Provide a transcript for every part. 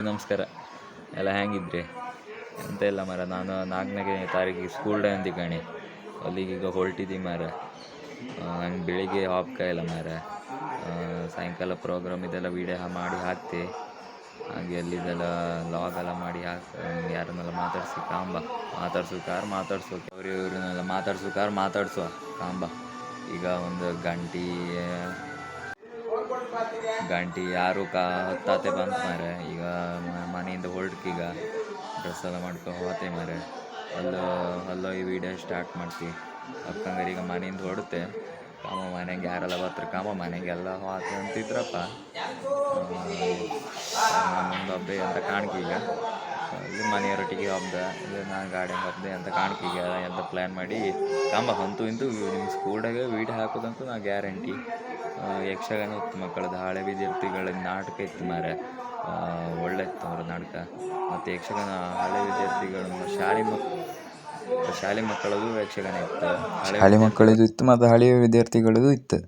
ನಮಸ್ಕಾರ. ಎಲ್ಲ ಹೆಂಗಿದ್ರಿ? ಎಂತ ಇಲ್ಲ ಮರ ನಾನು ನಾಲ್ಕನೇ ತಾರೀಕಿಗೆ ಸ್ಕೂಲ್ ಡೇ ಅಂತ ಕಣಿ ಅಲ್ಲಿಗೆ ಈಗ ಹೊರಟಿದ್ದೀವಿ ಮಾರ ನಂಗೆ ಬೆಳಿಗ್ಗೆ ಹಾಪ್ಕ ಇಲ್ಲ ಮಾರ ಸಾಯಂಕಾಲ ಪ್ರೋಗ್ರಾಮ್ ಇದೆಲ್ಲ ವೀಡಿಯೋ ಮಾಡಿ ಹಾಕ್ತೆ. ಹಾಗೆ ಅಲ್ಲಿದೆಲ್ಲ ಲಾಗ್ ಎಲ್ಲ ಮಾಡಿ ಹಾಕಿ ಯಾರನ್ನೆಲ್ಲ ಮಾತಾಡ್ಸಿ, ಕಾಂಬ. ಮಾತಾಡ್ಸು ಕಾರ್ ಮಾತಾಡ್ಸೋಕೆ? ಅವ್ರು ಇವ್ರನ್ನೆಲ್ಲ ಮಾತಾಡ್ಸೋ ಕಾರ್ ಮಾತಾಡ್ಸೋ ಕಾಂಬ. ಈಗ ಒಂದು ಗಂಟೆ ಗಂಟೆ ಯಾರು ಕಾ ಹತ್ತಾತೆ ಬಂತು ಮಾರೆ ಈಗ ಮನೆಯಿಂದ ಹೊರಡ್ಕೀಗ ಡ್ರೆಸ್ ಎಲ್ಲ ಮಾಡ್ಕೊಂಡು ಹೋತೆ ಮಾರೆ ಅಲ್ಲೋ ಅಲ್ಲೋ ಈ ವಿಡಿಯೋ ಸ್ಟಾರ್ಟ್ ಮಾಡ್ತೀವಿ ಅಕ್ಕಂಗಾರೆ ಈಗ ಮನೆಯಿಂದ ಹೊಡುತ್ತೆ ಕಾಮ ಮನೆಗೆ ಯಾರೆಲ್ಲ ಬರ್ತಾರೆ? ಕಾಮ ಮನೆಗೆಲ್ಲ ಹೋತೆ ಅಂತಿದ್ರಪ್ಪ. ಮುಂದೆ ಹಬ್ಬ ಅಂತ ಕಾಣ್ಕೀಗ ಇಲ್ಲಿ ಮನೆಯವರೊಟ್ಟಿಗೆ ಹಬ್ಬ, ಇಲ್ಲಿ ನಾನು ಗಾಡಿ ಹಬ್ಬ ಅಂತ ಕಾಣ್ಕೀಗ ಅಂತ ಪ್ಲ್ಯಾನ್ ಮಾಡಿ. ಕಾಂಬ ಅಂತೂ, ಇಂತೂ ನಿಮ್ಮ ಸ್ಕೂಲ್ಡಾಗ ವೀಡಿಯೋ ಹಾಕೋದಂತೂ ನಾ ಗ್ಯಾರಂಟಿ ಯಕ್ಷಗಾನ ಇತ್ತು ಮಕ್ಕಳದ್ದು ಹಳೆ ವಿದ್ಯಾರ್ಥಿಗಳ ನಾಟಕ ಇತ್ತು ಮಾರೆ ಒಳ್ಳೆ ಇತ್ತು ಅವರ ನಾಟಕ. ಮತ್ತು ಯಕ್ಷಗಾನ ಹಳೆ ವಿದ್ಯಾರ್ಥಿಗಳು ಶಾಲೆ ಮಕ್ ಶಾಲೆ ಮಕ್ಕಳದು ಯಕ್ಷಗಾನ ಇತ್ತು. ಹಳೆ ಶಾಲೆ ಮಕ್ಕಳದು ಇತ್ತು ಮತ್ತು ಹಳೆಯ ವಿದ್ಯಾರ್ಥಿಗಳದು ಇತ್ತು.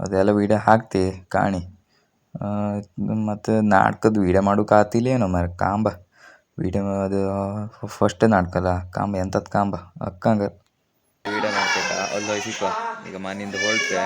ಅದೆಲ್ಲ ವೀಡಿಯೋ ಹಾಕ್ತಿ ಕಾಣಿ. ಮತ್ತು ನಾಟಕದ ವೀಡಿಯೋ ಮಾಡೋಕೆ ಆತಿಲ್ಲ ಏನೋ ಮರ ಕಾಂಬ. ವೀಡಿಯೋ ಅದು ಫಸ್ಟ್ ನಾಟಕಲ್ಲ ಕಾಂಬ ಎಂಥದ್ದು ಕಾಂಬ? ಅಕ್ಕಂಗ. ವೀಡಿಯೋ ಮಾಡ್ಬೇಕಾ ಅಲ್ಲಿ ಸಿಕ್ಕ. ಈಗ ಮನೆಯಿಂದ ಹೊರಟೆ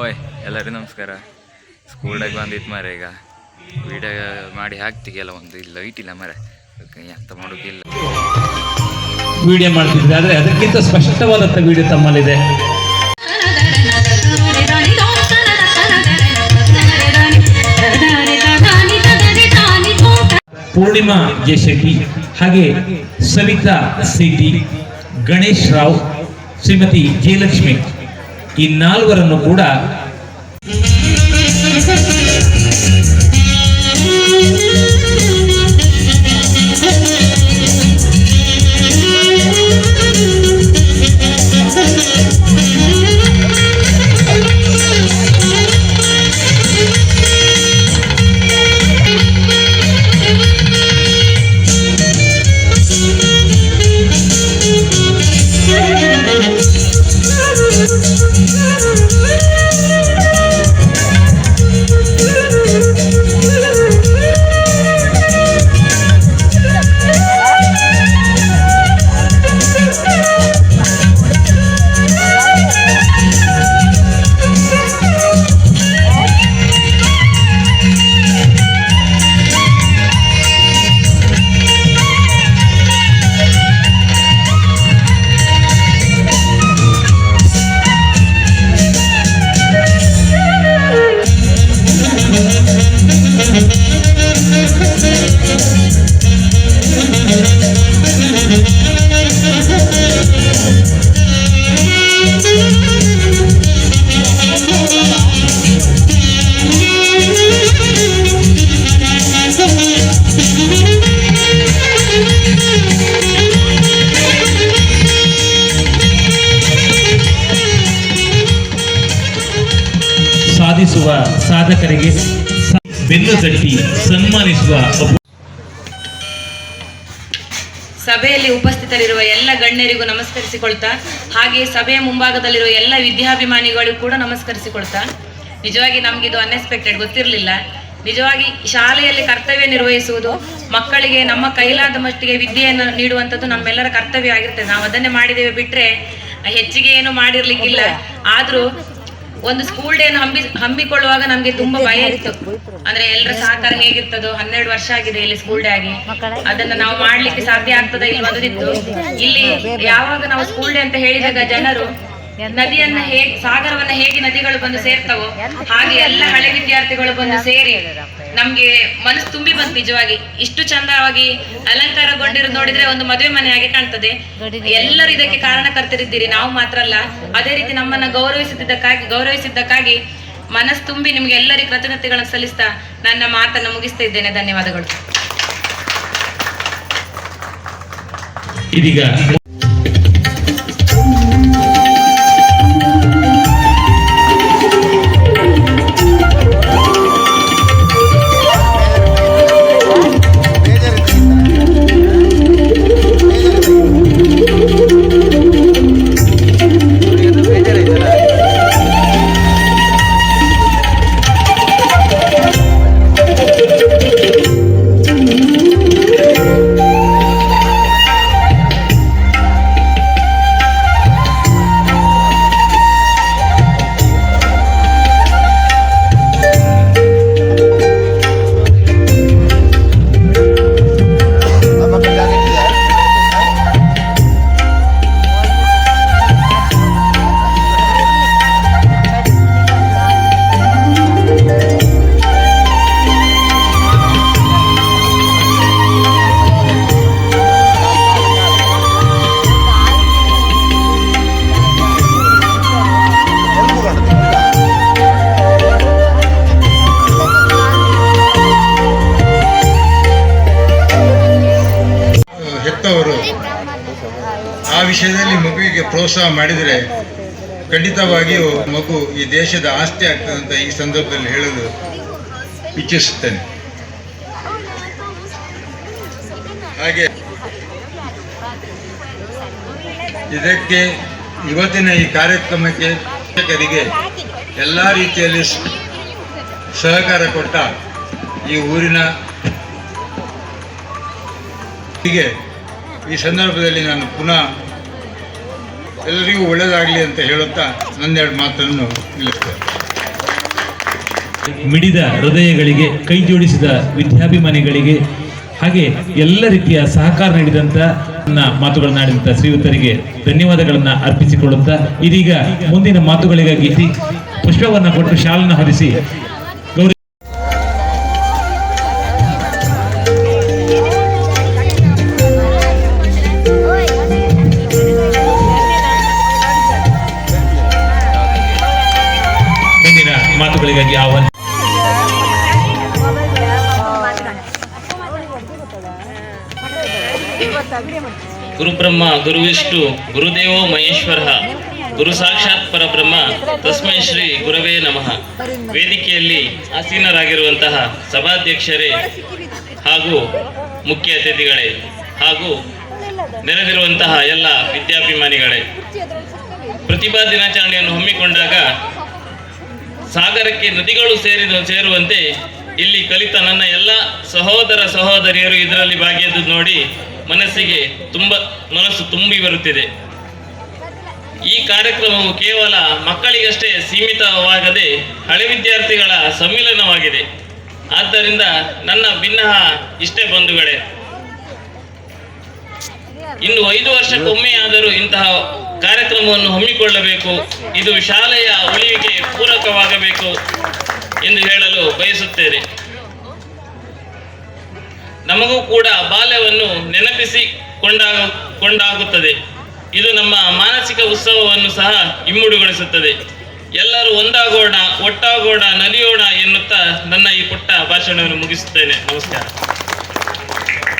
ಓಯ್ ಎಲ್ಲರಿಗೂ ನಮಸ್ಕಾರ. ಸ್ಕೂಲ್ ಸ್ಕೂಲ್ಡಾಗ ಬಂದಿತ್ತು ಮಾರೆ ಈಗ. ವೀಡಿಯೋ ಮಾಡಿ ಹಾಕ್ತಿ ಎಲ್ಲ ಒಂದು ಲೈಟ್ ಇಲ್ಲ ಮರ ಎಂತ ಮಾಡೋಕ್ಕಿಲ್ಲ ವಿಡಿಯೋ ಮಾಡ್ತಿದ್ರೆ ಆದರೆ ಅದಕ್ಕಿಂತ ಸ್ಪಷ್ಟವಾದಂಥ ವಿಡಿಯೋ ತಮ್ಮಲ್ಲಿದೆ. ಪೂರ್ಣಿಮಾ ಜೆಶೆಟ್ಟಿ ಹಾಗೆ ಸವಿತಾ ಸಿಟಿ ಗಣೇಶ್ ರಾವ್, ಶ್ರೀಮತಿ ಜಯಲಕ್ಷ್ಮಿ ಈ ನಾಲ್ವರನ್ನು ಕೂಡ ಸಾಧಕರಿಗೆ ಬೆನ್ನು ತಟ್ಟಿ ಸನ್ಮಾನಿಸುವ ಸಭೆಯಲ್ಲಿ ಉಪಸ್ಥಿತರಿರುವ ಎಲ್ಲ ಗಣ್ಯರಿಗೂ ನಮಸ್ಕರಿಸಿಕೊಳ್ತಾ ಹಾಗೆ ಸಭೆಯ ಮುಂಭಾಗದಲ್ಲಿರುವ ಎಲ್ಲ ವಿದ್ಯಾಭಿಮಾನಿಗಳಿಗೂ ಕೂಡ ನಮಸ್ಕರಿಸಿಕೊಳ್ತಾ ನಿಜವಾಗಿ ನಮಗಿದು ಅನ್ಎಕ್ಸ್ಪೆಕ್ಟೆಡ್ ಗೊತ್ತಿರಲಿಲ್ಲ. ನಿಜವಾಗಿ ಶಾಲೆಯಲ್ಲಿ ಕರ್ತವ್ಯ ನಿರ್ವಹಿಸುವುದು ಮಕ್ಕಳಿಗೆ ನಮ್ಮ ಕೈಲಾದ ಮಟ್ಟಿಗೆ ವಿದ್ಯೆಯನ್ನು ನೀಡುವಂಥದ್ದು ನಮ್ಮೆಲ್ಲರ ಕರ್ತವ್ಯ ಆಗಿರ್ತದೆ. ನಾವು ಅದನ್ನೇ ಮಾಡಿದ್ದೇವೆ ಬಿಟ್ರೆ ಹೆಚ್ಚಿಗೆ ಏನು ಮಾಡಿರ್ಲಿಕ್ಕಿಲ್ಲ. ಆದ್ರೂ ಒಂದು ಸ್ಕೂಲ್ ಡೇ ಹಮ್ಮಿ ಹಮ್ಮಿಕೊಳ್ಳುವಾಗ ನಮ್ಗೆ ತುಂಬಾ ಭಯ ಇತ್ತು. ಅಂದ್ರೆ ಎಲ್ಲರ ಸಹಕಾರ ಹೇಗಿರ್ತದೋ ಹನ್ನೆರಡು ವರ್ಷ ಆಗಿದೆ ಇಲ್ಲಿ ಸ್ಕೂಲ್ ಡೇ ಆಗಿ. ಅದನ್ನ ನಾವು ಮಾಡ್ಲಿಕ್ಕೆ ಸಾಧ್ಯ ಆಗ್ತದ ಇಲ್ವದಿತ್ತು ಇಲ್ಲಿ ಯಾವಾಗ ನಾವು ಸ್ಕೂಲ್ ಡೇ ಅಂತ ಹೇಳಿದಾಗ ಜನರು ನದಿಯನ್ನ ಹೇಗೆ ಸಾಗರವನ್ನ ಹೇಗೆ ನದಿಗಳು ಬಂದು ಸೇರ್ತವೋ, ಹಾಗೆ ಎಲ್ಲ ಹಳೆ ವಿದ್ಯಾರ್ಥಿಗಳು ಬಂದು ಸೇರಿ ನಮ್ಗೆ ಮನಸ್ಸು ತುಂಬಿ ಬಂತು ನಿಜವಾಗಿ. ಇಷ್ಟು ಚಂದವಾಗಿ ಅಲಂಕಾರಗೊಂಡಿರೋದು ನೋಡಿದ್ರೆ ಒಂದು ಮದುವೆ ಮನೆ ಹಾಗೆ ಕಾಣ್ತದೆ. ಎಲ್ಲರೂ ಇದಕ್ಕೆ ಕಾರಣಕರ್ತರಿದ್ದೀರಿ, ನಾವು ಮಾತ್ರ ಅಲ್ಲ. ಅದೇ ರೀತಿ ನಮ್ಮನ್ನ ಗೌರವಿಸಿದ್ದಕ್ಕಾಗಿ ಗೌರವಿಸಿದ್ದಕ್ಕಾಗಿ ಮನಸ್ಸು ತುಂಬಿ ನಿಮ್ಗೆ ಎಲ್ಲರಿಗೂ ಕೃತಜ್ಞತೆಗಳನ್ನು ಸಲ್ಲಿಸ್ತಾ ನನ್ನ ಮಾತನ್ನು ಮುಗಿಸ್ತಾ ಇದ್ದೇನೆ. ಧನ್ಯವಾದಗಳು. ಇದೀಗ ಪ್ರೋತ್ಸಾಹ ಮಾಡಿದರೆ ಖಂಡಿತವಾಗಿಯೂ ಮಗು ಈ ದೇಶದ ಆಸ್ತಿ ಆಗ್ತದೆ ಅಂತ ಈ ಸಂದರ್ಭದಲ್ಲಿ ಹೇಳಲು ಇಚ್ಛಿಸುತ್ತೇನೆ. ಹಾಗೆ ಇದಕ್ಕೆ ಇವತ್ತಿನ ಈ ಕಾರ್ಯಕ್ರಮಕ್ಕೆ ಶಿಕ್ಷಕರಿಗೆ ಎಲ್ಲ ರೀತಿಯಲ್ಲಿ ಸಹಕಾರ ಕೊಟ್ಟ ಈ ಊರಿನ ಹೀಗೆ ಈ ಸಂದರ್ಭದಲ್ಲಿ ನಾನು ಪುನಃ ಎಲ್ಲರಿಗೂ ಒಳ್ಳೆಯದಾಗಲಿ ಅಂತ ಹೇಳುತ್ತಾ ನನ್ನೆರಡು ಮಾತನ್ನು ಮಿಡಿದ ಹೃದಯಗಳಿಗೆ, ಕೈ ಜೋಡಿಸಿದ ವಿದ್ಯಾಭಿಮಾನಿಗಳಿಗೆ, ಹಾಗೆ ಎಲ್ಲ ರೀತಿಯ ಸಹಕಾರ ನೀಡಿದಂತ ನನ್ನ ಮಾತುಗಳನ್ನಾಡಿದಂತ ಶ್ರೀಯುತರಿಗೆ ಧನ್ಯವಾದಗಳನ್ನ ಅರ್ಪಿಸಿಕೊಳ್ಳುತ್ತಾ ಇದೀಗ ಮುಂದಿನ ಮಾತುಗಳಿಗಾಗಿ ಪುಷ್ಪವನ್ನ ಕೊಟ್ಟು ಶಾಲನ್ನು ಹೊರಿಸಿ ಗುರುಬ್ರಹ್ಮ ಗುರುವಿಷ್ಣು ಗುರುದೇವೋ ಮಹೇಶ್ವರ. ಗುರು ಸಾಕ್ಷಾತ್ ಪರಬ್ರಹ್ಮ, ತಸ್ಮೈ ಶ್ರೀ ಗುರವೇ ನಮಃ. ವೇದಿಕೆಯಲ್ಲಿ ಆಸೀನರಾಗಿರುವಂತಹ ಸಭಾಧ್ಯಕ್ಷರೇ ಹಾಗೂ ಮುಖ್ಯ ಅತಿಥಿಗಳೇ ಹಾಗೂ ನೆರೆದಿರುವಂತಹ ಎಲ್ಲ ವಿದ್ಯಾಭಿಮಾನಿಗಳೇ. ಪ್ರತಿಭಾ ದಿನಾಚರಣೆಯನ್ನು ಹಮ್ಮಿಕೊಂಡಾಗ ಸಾಗರಕ್ಕೆ ನದಿಗಳು ಸೇರಿದ ಸೇರುವಂತೆ ಇಲ್ಲಿ ಕಲಿತ ನನ್ನ ಎಲ್ಲ ಸಹೋದರ ಸಹೋದರಿಯರು ಇದರಲ್ಲಿ ಭಾಗಿಯದ್ದು ನೋಡಿ ಮನಸ್ಸಿಗೆ ತುಂಬ, ಮನಸ್ಸು ತುಂಬಿ ಬರುತ್ತಿದೆ. ಈ ಕಾರ್ಯಕ್ರಮವು ಕೇವಲ ಮಕ್ಕಳಿಗಷ್ಟೇ ಸೀಮಿತವಾಗದೆ ಹಳೆ ವಿದ್ಯಾರ್ಥಿಗಳ ಸಮ್ಮಿಲನವಾಗಿದೆ. ಆದ್ದರಿಂದ ನನ್ನ ಭಿನ್ನಹ ಇಷ್ಟೇ ಬಂಧುಗಳೇ. ಇನ್ನು ಐದು ವರ್ಷಕ್ಕೊಮ್ಮೆ ಆದರೂ ಇಂತಹ ಕಾರ್ಯಕ್ರಮವನ್ನು ಹಮ್ಮಿಕೊಳ್ಳಬೇಕು. ಇದು ಶಾಲೆಯ ಉಳಿವಿಗೆ ಪೂರಕವಾಗಬೇಕು. ಎಂದು ಹೇಳಲು ಬಯಸುತ್ತೇನೆ. ನಮಗೂ ಕೂಡ ಬಾಲ್ಯವನ್ನು ನೆನಪಿಸಿ ಕೊಂಡಾಗ ಕೊಂಡಾಗುತ್ತದೆ. ಇದು ನಮ್ಮ ಮಾನಸಿಕ ಉತ್ಸವವನ್ನು ಸಹ ಇಮ್ಮುಡುಗೊಳಿಸುತ್ತದೆ ಎಲ್ಲರೂ ಒಂದಾಗೋಣ, ಒಟ್ಟಾಗೋಣ, ನಲಿಯೋಣ ಎನ್ನುತ್ತಾ ನನ್ನ ಈ ಪುಟ್ಟ ಭಾಷಣವನ್ನು ಮುಗಿಸುತ್ತೇನೆ. ನಮಸ್ಕಾರ.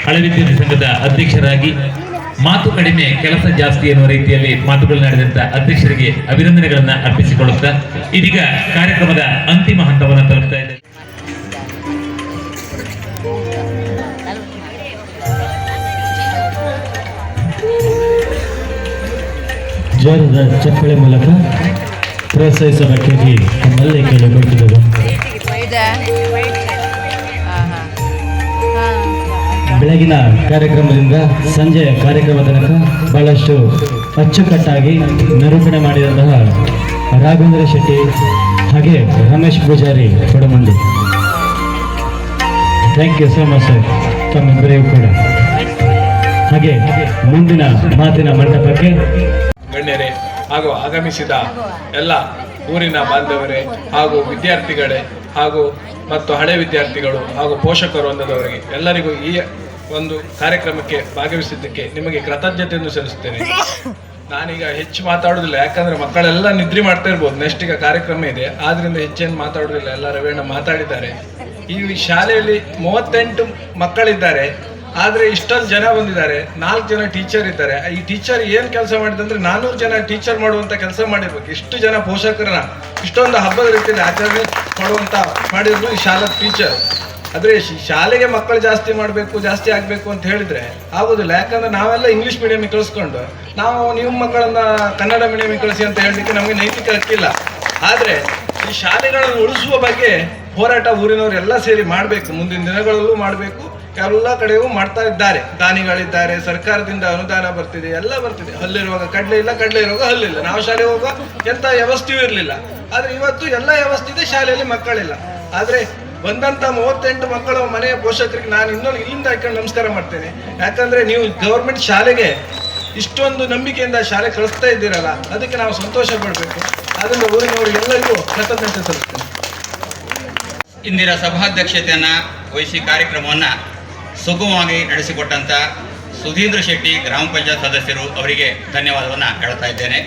ಹಳೆ ವಿದ್ಯಾರ್ಥಿ ಸಂಘದ ಅಧ್ಯಕ್ಷರಾಗಿ ಮಾತು ಕಡಿಮೆ, ಕೆಲಸ ಜಾಸ್ತಿ ಎನ್ನುವ ರೀತಿಯಲ್ಲಿ ಮಾತುಗಳನ್ನಾಡಿದಂತ ಅಧ್ಯಕ್ಷರಿಗೆ ಅಭಿನಂದನೆಗಳನ್ನ ಅರ್ಪಿಸಿಕೊಳ್ಳುತ್ತಾ ಇದೀಗ ಕಾರ್ಯಕ್ರಮದ ಅಂತಿಮ ಹಂತವನ್ನು ತಲುಪ್ತಾ ಇದೆ ಜ್ವರದ ಚಪ್ಪಳೆ ಮೂಲಕ ಪ್ರೋತ್ಸಾಹಿಸಬೇಕಾಗಿ ನಮ್ಮಲ್ಲೇ ಕೇಳಿಕೊಟ್ಟಿದ್ದೆವು ಬೆಳಗಿನ ಕಾರ್ಯಕ್ರಮದಿಂದ ಸಂಜೆಯ ಕಾರ್ಯಕ್ರಮ ತನಕ ಬಹಳಷ್ಟು ಅಚ್ಚುಕಟ್ಟಾಗಿ ನಿರೂಪಣೆ ಮಾಡಿದಂತಹ ರಾಘವೇಂದ್ರ ಶೆಟ್ಟಿ ಹಾಗೆ Ramesh Poojary Kodamandi. Thank you so much sir ತಮ್ಮಿಬ್ಬರಿಗೂ ಕೂಡ. ಹಾಗೆ ಮುಂದಿನ ಮಾತಿನ ಮಂಟಪಕ್ಕೆ ಗಣ್ಯರೇ, ಹಾಗೂ ಆಗಮಿಸಿದ ಎಲ್ಲ ಊರಿನ ಬಾಂಧವರೇ ಹಾಗೂ ವಿದ್ಯಾರ್ಥಿಗಳೇ ಹಾಗೂ ಮತ್ತು ಹಳೆ ವಿದ್ಯಾರ್ಥಿಗಳು ಹಾಗೂ ಪೋಷಕರು ಅನ್ನದವರಿಗೆ ಎಲ್ಲರಿಗೂ ಈ ಒಂದು ಕಾರ್ಯಕ್ರಮಕ್ಕೆ ಭಾಗವಹಿಸಿದ್ದಕ್ಕೆ ನಿಮಗೆ ಕೃತಜ್ಞತೆಯನ್ನು ಸಲ್ಲಿಸುತ್ತೇನೆ. ನಾನೀಗ ಹೆಚ್ಚು ಮಾತಾಡೋದಿಲ್ಲ ಯಾಕಂದ್ರೆ ಮಕ್ಕಳೆಲ್ಲ ನಿದ್ರೆ ಮಾಡ್ತಾ ಇರ್ಬೋದು. ನೆಕ್ಸ್ಟ್ ಈಗ ಕಾರ್ಯಕ್ರಮ ಇದೆ. ಆದ್ರಿಂದ ಹೆಚ್ಚೇನು ಮಾತಾಡೋದಿಲ್ಲ ಎಲ್ಲ ರವೇಣ ಮಾತಾಡಿದ್ದಾರೆ. ಈ ಶಾಲೆಯಲ್ಲಿ ಮೂವತ್ತೆಂಟು ಮಕ್ಕಳಿದ್ದಾರೆ. ಆದರೆ ಇಷ್ಟೊಂದು ಜನ ಬಂದಿದ್ದಾರೆ. ನಾಲ್ಕು ಜನ ಟೀಚರ್ ಇದ್ದಾರೆ. ಈ ಟೀಚರ್ ಏನು ಕೆಲಸ ಮಾಡಿದಂದ್ರೆ ನಾನ್ನೂರು ಜನ ಟೀಚರ್ ಮಾಡುವಂಥ ಕೆಲಸ ಮಾಡಿರ್ಬೇಕು. ಇಷ್ಟು ಜನ ಪೋಷಕರನ್ನ, ಇಷ್ಟೊಂದು ಹಬ್ಬದ ರೀತಿಯಲ್ಲಿ ಆಚರಣೆ ಮಾಡುವಂಥ ಮಾಡಿದ್ರು ಈ ಶಾಲಾ ಟೀಚರ್ ಆದರೆ ಶಾಲೆಗೆ ಮಕ್ಕಳು ಜಾಸ್ತಿ ಮಾಡಬೇಕು, ಜಾಸ್ತಿ ಆಗಬೇಕು ಅಂತ ಹೇಳಿದ್ರೆ ಆಗೋದಿಲ್ಲ. ಯಾಕಂದ್ರೆ ನಾವೆಲ್ಲ ಇಂಗ್ಲೀಷ್ ಮೀಡಿಯಮಿಗೆ ಕಳಿಸ್ಕೊಂಡು, ನಾವು ನಿಮ್ಮ ಮಕ್ಕಳನ್ನ ಕನ್ನಡ ಮೀಡಿಯಮಿಗೆ ಕಳಿಸಿ ಅಂತ ಹೇಳಲಿಕ್ಕೆ ನಮಗೆ ನೈತಿಕ ಹಕ್ಕಿಲ್ಲ ಆದರೆ ಈ ಶಾಲೆಗಳನ್ನು ಉಳಿಸುವ ಬಗ್ಗೆ ಹೋರಾಟ ಊರಿನವರೆಲ್ಲ ಸೇರಿ ಮಾಡಬೇಕು. ಮುಂದಿನ ದಿನಗಳಲ್ಲೂ ಮಾಡಬೇಕು. ಎಲ್ಲ ಕಡೆಗೂ ಮಾಡ್ತಾ ಇದ್ದಾರೆ. ದಾನಿಗಳಿದ್ದಾರೆ, ಸರ್ಕಾರದಿಂದ ಅನುದಾನ ಬರ್ತಿದೆ, ಎಲ್ಲ ಬರ್ತಿದೆ. ಹಲ್ಲಿರುವಾಗ ಕಡಲೆ ಇಲ್ಲ, ಕಡಲೆ ಇರುವಾಗ ಹಲ್ಲಿಲ್ಲ ನಾವು ಶಾಲೆ ಹೋಗುವಾಗ ಎಂಥ ವ್ಯವಸ್ಥೆಯೂ ಇರಲಿಲ್ಲ. ಆದರೆ ಇವತ್ತು ಎಲ್ಲ ವ್ಯವಸ್ಥೆ ಇದೆ, ಶಾಲೆಯಲ್ಲಿ ಮಕ್ಕಳಿಲ್ಲ. ಆದರೆ ಬಂದಂತ ಮೂವತ್ತೆಂಟು ಮಕ್ಕಳ ಮನೆಯ ಪೋಷಕರಿಗೆ ನಾನು ಇನ್ನೊಂದು ಇಲ್ಲಿಂದ ಹಾಕೊಂಡು ನಮಸ್ಕಾರ ಮಾಡ್ತೇನೆ. ಯಾಕಂದ್ರೆ ನೀವು ಗೌರ್ಮೆಂಟ್ ಶಾಲೆಗೆ ಇಷ್ಟೊಂದು ನಂಬಿಕೆಯಿಂದ ಶಾಲೆ ಕಳಿಸ್ತಾ ಇದ್ದೀರಲ್ಲ, ಅದಕ್ಕೆ ನಾವು ಸಂತೋಷ ಪಡಬೇಕು. ಅದರಿಂದ ಊರಿನವರಿಗೆಲ್ಲರಿಗೂ ಕೃತಜ್ಞತೆ ಸಲ್ಲಿಸ್ತೇನೆ. ಇಂದಿನ ಸಭಾಧ್ಯಕ್ಷತೆಯನ್ನು ವಹಿಸಿ ಕಾರ್ಯಕ್ರಮವನ್ನು ಸುಗಮವಾಗಿ ನಡೆಸಿಕೊಟ್ಟಂತ ಸುಧೀಂದ್ರ ಶೆಟ್ಟಿ ಗ್ರಾಮ ಪಂಚಾಯತ್ ಸದಸ್ಯರು ಅವರಿಗೆ ಧನ್ಯವಾದವನ್ನು ಹೇಳ್ತಾ ಇದ್ದೇನೆ.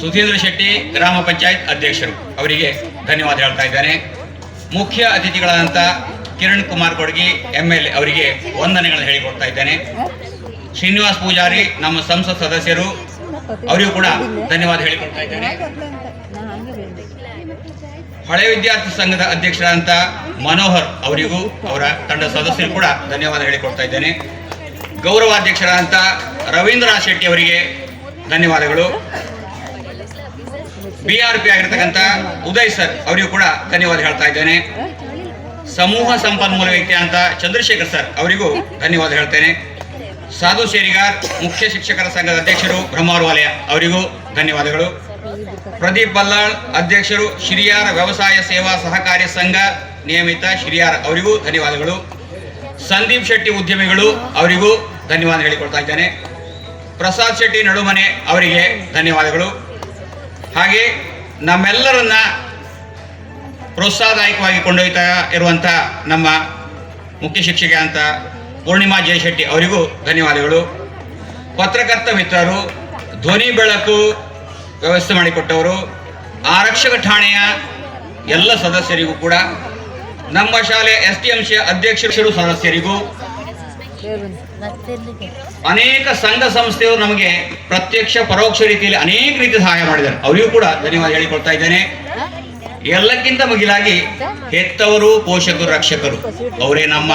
ಸುಧೀಂದ್ರ ಶೆಟ್ಟಿ ಗ್ರಾಮ ಪಂಚಾಯತ್ ಅಧ್ಯಕ್ಷರು. ಅವರಿಗೆ ಧನ್ಯವಾದ ಹೇಳ್ತಾ ಇದ್ದೇನೆ. ಮುಖ್ಯ ಅತಿಥಿಗಳಾದಂಥ Kiran Kumar Kodagi M L A ಅವರಿಗೆ ವಂದನೆಗಳನ್ನು ಹೇಳಿಕೊಡ್ತಾ ಇದ್ದೇನೆ. ಶ್ರೀನಿವಾಸ್ ಪೂಜಾರಿ, ನಮ್ಮ ಸಂಸತ್ ಸದಸ್ಯರು, ಅವರಿಗೂ ಕೂಡ ಧನ್ಯವಾದ ಹೇಳಿಕೊಡ್ತಾ ಇದ್ದೇನೆ. ಹಳೆ ವಿದ್ಯಾರ್ಥಿ ಸಂಘದ ಅಧ್ಯಕ್ಷರಾದಂಥ ಮನೋಹರ್ ಅವರಿಗೂ, ಅವರ ತಂಡ ಸದಸ್ಯರು ಕೂಡ ಧನ್ಯವಾದ ಹೇಳಿಕೊಡ್ತಾ ಇದ್ದೇನೆ. ಗೌರವಾಧ್ಯಕ್ಷರಾದಂಥ ರವೀಂದ್ರ ಶೆಟ್ಟಿ ಅವರಿಗೆ ಧನ್ಯವಾದಗಳು. ಬಿ ಆರ್ ಪಿ ಆಗಿರ್ತಕ್ಕಂಥ ಉದಯ್ ಸರ್, ಅವರಿಗೂ ಕೂಡ ಧನ್ಯವಾದ ಹೇಳ್ತಾ ಇದ್ದೇನೆ. ಸಮೂಹ ಸಂಪನ್ಮೂಲ ವ್ಯಕ್ತಿ ಅಂತ ಚಂದ್ರಶೇಖರ್ ಸರ್, ಅವರಿಗೂ ಧನ್ಯವಾದ ಹೇಳ್ತೇನೆ. ಸಾಧು ಶೇರಿಗಾರ್ ಮುಖ್ಯ ಶಿಕ್ಷಕರ ಸಂಘದ ಅಧ್ಯಕ್ಷರು, ಬ್ರಹ್ಮಾರ್ವಾಲಯ ವಲಯ ಅವರಿಗೂ ಧನ್ಯವಾದಗಳು. ಪ್ರದೀಪ್ ಬಲ್ಲಾಳ್, ಅಧ್ಯಕ್ಷರು, ಶಿರಿಯಾರ ವ್ಯವಸಾಯ ಸೇವಾ ಸಹಕಾರಿ ಸಂಘ, ನಿಯಮಿತ ಶಿರಿಯಾರ, ಅವರಿಗೂ ಧನ್ಯವಾದಗಳು. ಸಂದೀಪ್ ಶೆಟ್ಟಿ ಉದ್ಯಮಿಗಳು, ಅವರಿಗೂ ಧನ್ಯವಾದ ಹೇಳಿಕೊಳ್ತಾ ಇದ್ದೇನೆ. ಪ್ರಸಾದ್ ಶೆಟ್ಟಿ ನಡುಮನೆ, ಅವರಿಗೆ ಧನ್ಯವಾದಗಳು. ಹಾಗೆ ನಮ್ಮೆಲ್ಲರನ್ನ ಪ್ರೋತ್ಸಾಹದಾಯಕವಾಗಿ ಕೊಂಡೊಯ್ತಾ ಇರುವಂಥ ನಮ್ಮ ಮುಖ್ಯ ಶಿಕ್ಷಕ ಅಂತ ಪೂರ್ಣಿಮಾ ಜಯಶೆಟ್ಟಿ ಅವರಿಗೂ ಧನ್ಯವಾದಗಳು. ಪತ್ರಕರ್ತ ಮಿತ್ರರು, ಧ್ವನಿ ಬೆಳಕು ವ್ಯವಸ್ಥೆ ಮಾಡಿಕೊಟ್ಟವರು, ಆರಕ್ಷಕ ಠಾಣೆಯ ಎಲ್ಲ ಸದಸ್ಯರಿಗೂ ಕೂಡ, ನಮ್ಮ ಶಾಲೆ ಎಸ್ ಡಿ ಸಿ ಅಧ್ಯಕ್ಷರು ಸದಸ್ಯರಿಗೂ ಅನೇಕ ಸಂಘ ಸಂಸ್ಥೆಯವರು ನಮಗೆ ಪ್ರತ್ಯಕ್ಷ, ಪರೋಕ್ಷ ರೀತಿಯಲ್ಲಿ ಅನೇಕ ರೀತಿ ಸಹಾಯ ಮಾಡಿದ್ದಾರೆ. ಅವರಿಗೂ ಕೂಡ ಧನ್ಯವಾದ ಹೇಳಿಕೊಳ್ತಾ ಇದ್ದೇನೆ. ಎಲ್ಲಕ್ಕಿಂತ ಮುಗಿಲಾಗಿ ಹೆತ್ತವರು, ಪೋಷಕರು, ರಕ್ಷಕರು, ಅವರೇ ನಮ್ಮ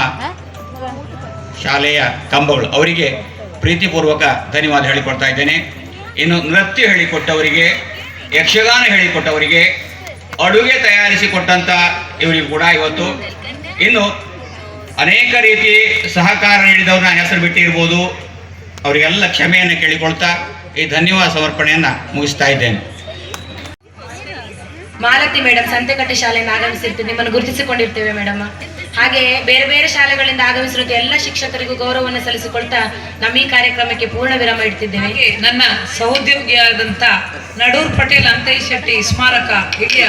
ಶಾಲೆಯ ಕಂಬಗಳು. ಅವರಿಗೆ ಪ್ರೀತಿಪೂರ್ವಕ ಧನ್ಯವಾದ ಹೇಳಿಕೊಡ್ತಾ ಇದ್ದೇನೆ. ಇನ್ನು ನೃತ್ಯ ಹೇಳಿಕೊಟ್ಟವರಿಗೆ, ಯಕ್ಷಗಾನ ಹೇಳಿಕೊಟ್ಟವರಿಗೆ, ಅಡುಗೆ ತಯಾರಿಸಿಕೊಟ್ಟಂತ ಇವರಿಗೂ ಕೂಡ ಇವತ್ತು. ಇನ್ನು ಅನೇಕ ರೀತಿ ಸಹಕಾರ ನೀಡಿದವ್ರನ್ನ ಹೆಸರು ಬಿಟ್ಟಿರ್ಬೋದು. ಅವರಿಗೆಲ್ಲ ಕ್ಷಮೆಯನ್ನು ಕೇಳಿಕೊಳ್ತಾ ಈ ಧನ್ಯವಾದ ಸಮರ್ಪಣೆಯನ್ನು ಮುಗಿಸ್ತಾ ಇದ್ದೇನೆ. ಮಾಲತಿ ಮೇಡಮ್ ಸಂತೆಕಟ್ಟೆ ಶಾಲೆಯಿಂದ ಆಗಮಿಸಿರ್ತೀವಿ. ನಿಮ್ಮನ್ನು ಗುರುತಿಸಿಕೊಂಡಿರ್ತೇವೆ ಮೇಡಮ್ ಹಾಗೆ ಬೇರೆ ಬೇರೆ ಶಾಲೆಗಳಿಂದ ಆಗಮಿಸಿರುವಂತಹ ಎಲ್ಲ ಶಿಕ್ಷಕರಿಗೂ ಗೌರವವನ್ನು ಸಲ್ಲಿಸಿಕೊಳ್ತಾ ನಮ್ಮ ಈ ಕಾರ್ಯಕ್ರಮಕ್ಕೆ ಪೂರ್ಣ ವಿರಾಮ ಇಡ್ತಿದ್ದೇವೆ ಹಾಗೆ ನನ್ನ ಸಹೋದ್ಯೋಗಿಯಾದಂಥ ನಡೂರ್ ಪಟೇಲ್ ಅಂತೈ ಶೆಟ್ಟಿ ಸ್ಮಾರಕ ಹಿರಿಯ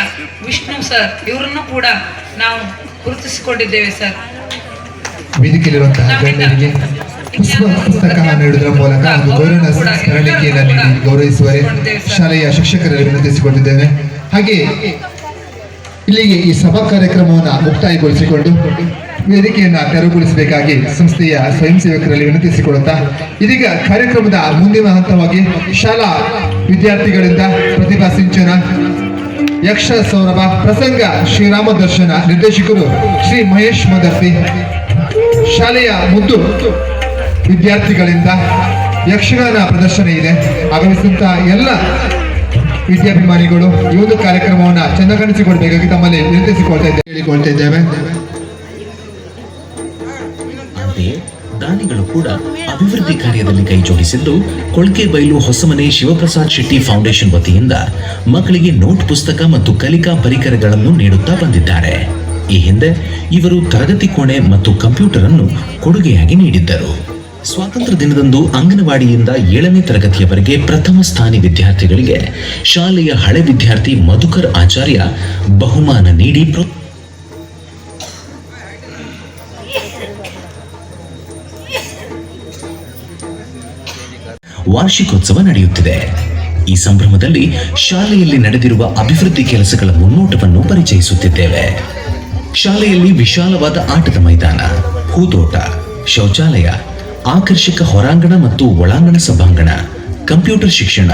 ವಿಷ್ಣು ಸರ್ ಇವರನ್ನು ಕೂಡ ನಾವು ಗುರುತಿಸಿಕೊಂಡಿದ್ದೇವೆ ಸರ್. ಪುಷ್ಪ ಪುಸ್ತಕ ನೀಡುವುದರ ಮೂಲಕ ಒಂದು ಗೌರವ ಸ್ಮರಣಿಕೆಯನ್ನು ನೀಡಿ ಗೌರವಿಸುವರೆ. ಶಾಲೆಯ ಶಿಕ್ಷಕರಲ್ಲಿ ವಿನಂತಿಸಿಕೊಂಡಿದ್ದೇನೆ. ಹಾಗೆ ಇಲ್ಲಿಗೆ ಈ ಸಭಾ ಕಾರ್ಯಕ್ರಮವನ್ನು ಮುಕ್ತಾಯಗೊಳಿಸಿಕೊಂಡು ವೇದಿಕೆಯನ್ನು ತೆರವುಗೊಳಿಸಬೇಕಾಗಿ ಸಂಸ್ಥೆಯ ಸ್ವಯಂ ಸೇವಕರಲ್ಲಿ ವಿನಂತಿಸಿಕೊಳ್ಳುತ್ತಾ, ಇದೀಗ ಕಾರ್ಯಕ್ರಮದ ಮುಂದಿನ ಹಂತವಾಗಿ ಶಾಲಾ ವಿದ್ಯಾರ್ಥಿಗಳಿಂದ ಪ್ರತಿಭಾ ಸಿಂಚನ, ಯಕ್ಷ ಸೌರಭ, ಪ್ರಸಂಗ ಶ್ರೀರಾಮ ದರ್ಶನ ನಿರ್ದೇಶಕರು ಶ್ರೀ ಮಹೇಶ್ ಮದರ್ತಿ ಶಾಲೆಯ ಮುದ್ದು ವಿದ್ಯಾರ್ಥಿಗಳಿಂದ ಯಕ್ಷಗಾನ ಪ್ರದರ್ಶನ ಇದೆ. ಆಗಮಿಸಿದಂತ ಎಲ್ಲ ವಿದ್ಯಾಭಿಮಾನಿಗಳು ಈ ಒಂದು ಕಾರ್ಯಕ್ರಮವನ್ನು ಚೆನ್ನಾಗಿ ತಮ್ಮಲ್ಲಿ ವಿನಂತಿಸಿಕೊಳ್ತಾ ಇದ್ದೇವೆ ಹೇಳಿಕೊಳ್ತಾ ಇದ್ದೇವೆ. ದಾನಿಗಳು ಕೂಡ ಅಭಿವೃದ್ಧಿ ಕಾರ್ಯದಲ್ಲಿ ಕೈ ಜೋಡಿಸಿದ್ದು ಕೊಳಕೆಬೈಲು ಹೊಸಮನೆ ಶಿವಪ್ರಸಾದ್ ಶೆಟ್ಟಿ ಫೌಂಡೇಶನ್ ವತಿಯಿಂದ ಮಕ್ಕಳಿಗೆ ನೋಟ್ ಪುಸ್ತಕ ಮತ್ತು ಕಲಿಕಾ ಪರಿಕರಗಳನ್ನು ನೀಡುತ್ತಾ ಬಂದಿದ್ದಾರೆ. ಈ ಹಿಂದೆ ಇವರು ತರಗತಿ ಕೋಣೆ ಮತ್ತು ಕಂಪ್ಯೂಟರ್ ಅನ್ನು ಕೊಡುಗೆಯಾಗಿ ನೀಡಿದ್ದರು. ಸ್ವಾತಂತ್ರ್ಯ ದಿನದಂದು ಅಂಗನವಾಡಿಯಿಂದ ಏಳನೇ ತರಗತಿಯವರೆಗೆ ಪ್ರಥಮ ಸ್ಥಾನಿ ವಿದ್ಯಾರ್ಥಿಗಳಿಗೆ ಶಾಲೆಯ ಹಳೆ ವಿದ್ಯಾರ್ಥಿ ಮಧುಕರ್ ಆಚಾರ್ಯ ಬಹುಮಾನ ನೀಡಿ ಪ್ರೋ ವಾರ್ಷಿಕೋತ್ಸವ ನಡೆಯುತ್ತಿದೆ. ಈ ಸಂಭ್ರಮದಲ್ಲಿ ಶಾಲೆಯಲ್ಲಿ ನಡೆದಿರುವ ಅಭಿವೃದ್ಧಿ ಕೆಲಸಗಳ ಮುನ್ನೋಟವನ್ನು ಪರಿಚಯಿಸುತ್ತಿದ್ದೇವೆ. ಶಾಲೆಯಲ್ಲಿ ವಿಶಾಲವಾದ ಆಟದ ಮೈದಾನ, ಹೂತೋಟ, ಶೌಚಾಲಯ ಆಕರ್ಷಕ ಹೊರಾಂಗಣ ಮತ್ತು ಒಳಾಂಗಣ ಸಭಾಂಗಣ ಕಂಪ್ಯೂಟರ್ ಶಿಕ್ಷಣ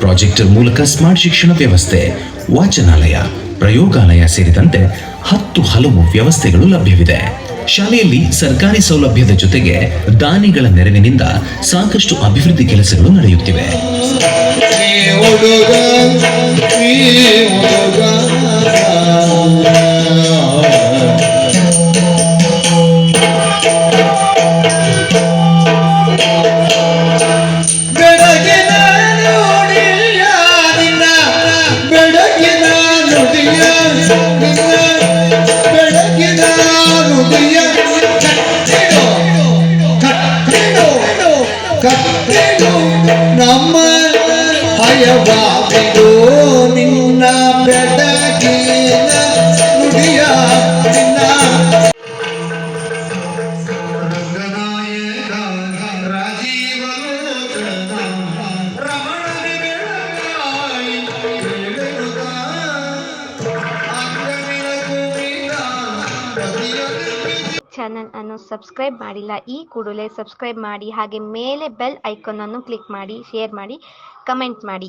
ಪ್ರಾಜೆಕ್ಟರ್ ಮೂಲಕ ಸ್ಮಾರ್ಟ್ ಶಿಕ್ಷಣ ವ್ಯವಸ್ಥೆ ವಾಚನಾಲಯ ಪ್ರಯೋಗಾಲಯ ಸೇರಿದಂತೆ ಹತ್ತು ಹಲವು ವ್ಯವಸ್ಥೆಗಳು ಲಭ್ಯವಿದೆ ಶಾಲೆಯಲ್ಲಿ ಸರ್ಕಾರಿ ಸೌಲಭ್ಯದ ಜೊತೆಗೆ ದಾನಿಗಳ ನೆರವಿನಿಂದ ಸಾಕಷ್ಟು ಅಭಿವೃದ್ಧಿ ಕೆಲಸಗಳು ನಡೆಯುತ್ತಿವೆ ನಿನ್ನ ನುಡಿಯ ನಿನ್ನ ಚಾನಲ್ ಅನ್ನು ಸಬ್ಸ್ಕ್ರೈಬ್ ಮಾಡಿಲ್ಲ ಈ ಕೂಡಲೇ ಸಬ್ಸ್ಕ್ರೈಬ್ ಮಾಡಿ ಹಾಗೆ ಮೇಲೆ ಬೆಲ್ ಐಕಾನ್ ಅನ್ನು ಕ್ಲಿಕ್ ಮಾಡಿ ಶೇರ್ ಮಾಡಿ. ಕಮೆಂಟ್ ಮಾಡಿ.